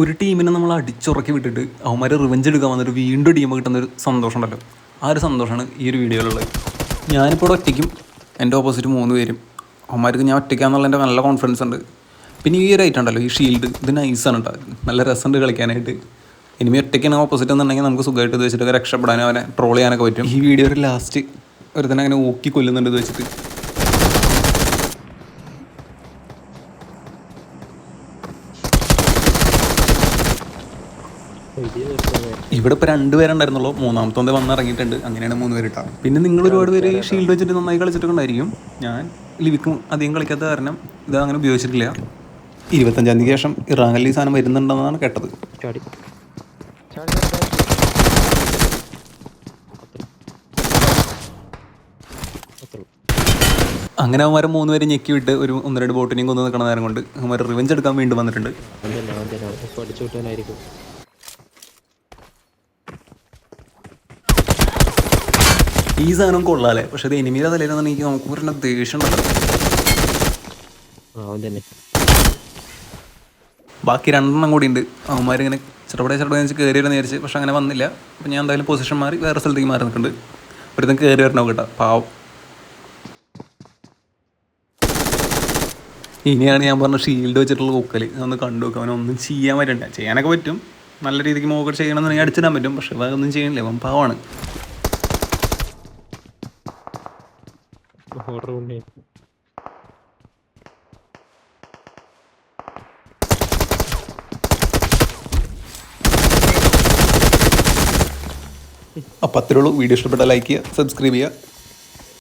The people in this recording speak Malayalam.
ഒരു ടീമിനെ നമ്മൾ അടിച്ചുറക്കി വിട്ടിട്ട് അവന്മാരെ റിവഞ്ച് എടുക്കാൻ വന്നിട്ട് വീണ്ടും ടീം കിട്ടുന്ന ഒരു സന്തോഷം ഉണ്ടല്ലോ. ആ ഒരു സന്തോഷമാണ് ഈ ഒരു വീഡിയോയിലുള്ളത് ഞാനിപ്പോൾ ഒറ്റയ്ക്കും എന്റെ ഓപ്പോസിറ്റ് മൂന്ന് പേരും. അവന്മാർക്ക് ഞാൻ ഒറ്റയ്ക്കാന്നുള്ള എന്റെ നല്ല കോൺഫിഡൻസ് ഉണ്ട്. പിന്നെ ഈ ഒരു ഐറ്റം ഉണ്ടല്ലോ ഈ ഷീൽഡ് ഇത് നൈസാണ് കേട്ടോ നല്ല രസമുണ്ട് കളിക്കാനായിട്ട്. ഇനിമി ഒറ്റയ്ക്കാണ് ഓപ്പോസിറ്റ് എന്നുണ്ടെങ്കിൽ നമുക്ക് സുഖമായിട്ട് ഇത് വെച്ചിട്ട് രക്ഷപ്പെടാനും അവനെ ട്രോൾ ചെയ്യാനൊക്കെ പറ്റും. ഈ വീഡിയോയുടെ ലാസ്റ്റ് ഒരുത്തനെ അങ്ങനെ ഓക്കി കൊല്ലുന്നുണ്ട് ഇത് വെച്ചിട്ട്. ഇവിടെ ഇപ്പോൾ രണ്ട് പേരുണ്ടായിരുന്നുള്ളൂ. മൂന്നാമത്തെ വന്ന് ഇറങ്ങിയിട്ടുണ്ട് അങ്ങനെയാണ് മൂന്ന് പേര് ഇട്ടാ പിന്നെ നിങ്ങൾ ഒരുപാട് പേര് ഷീൽഡ് വെച്ചിട്ട് നന്നായി കളിച്ചിട്ടുണ്ടായിരിക്കും. ഞാൻ ലിവിക്കും അധികം കളിക്കാത്ത കാരണം ഇത് അങ്ങനെ ഉപയോഗിച്ചിട്ടില്ല. ഇരുപത്തഞ്ചാം തീയതി ശേഷം ഇറാനിൽ ഈ സാധനം വരുന്നുണ്ടെന്നാണ് കേട്ടത്. അങ്ങനെ അവന്മാരെ മൂന്ന് പേര് ഞെക്കി വിട്ട് ഒരു ഒന്ന് രണ്ട് ബോട്ടിനെയും കൊന്ന് നിൽക്കണ നേരം കൊണ്ട് അവന്മാർ റിവെഞ്ച് എടുക്കാൻ വീണ്ടും വന്നിട്ടുണ്ട് അവൻ തന്നെ അവൻ തന്നെ അവൻ പഠിച്ചു വിട്ടാനായിരിക്കും ഈ സാധനം കൊള്ളാലേ പക്ഷെ ഇത് എനിമിയുടെ തലയിലെന്ന് എനിക്ക് നമുക്ക് പറഞ്ഞ ദേഷ്യം ബാക്കി രണ്ടെണ്ണം കൂടി ഉണ്ട്. അവന്മാർ ഇങ്ങനെ ചെറുപടേ ചെറുപടേ വെച്ച് കയറി വരുന്ന വിചാരിച്ച് പക്ഷെ അങ്ങനെ വന്നില്ല. അപ്പം ഞാൻ എന്തായാലും പൊസിഷൻ മാറി വേറെ സ്ഥലത്തേക്ക് മാറി നിൽക്കുന്നുണ്ട്. ഒരുത്തൻ കയറി വരണോ കേട്ടോ? പാവം. ഇനിയാണ് ഞാൻ പറഞ്ഞ ഷീൽഡ് വെച്ചിട്ടുള്ള പൂക്കൽ അതൊന്ന് കണ്ടു നോക്കാം. അവനൊന്നും ചെയ്യാൻ പറ്റണ്ട. ചെയ്യാനൊക്കെ പറ്റും. നല്ല രീതിക്ക് മോക്കട്ട് ചെയ്യണമെന്നുണ്ടെങ്കിൽ അടിച്ചിടാൻ പറ്റും. പക്ഷെ അതൊന്നും ചെയ്യണില്ല. അവൻ പാവമാണ് അപ്പം അത്രേ ഉള്ളൂ. വീഡിയോ ഇഷ്ടപ്പെട്ടാൽ ലൈക്ക് ചെയ്യുക സബ്സ്ക്രൈബ് ചെയ്യുക.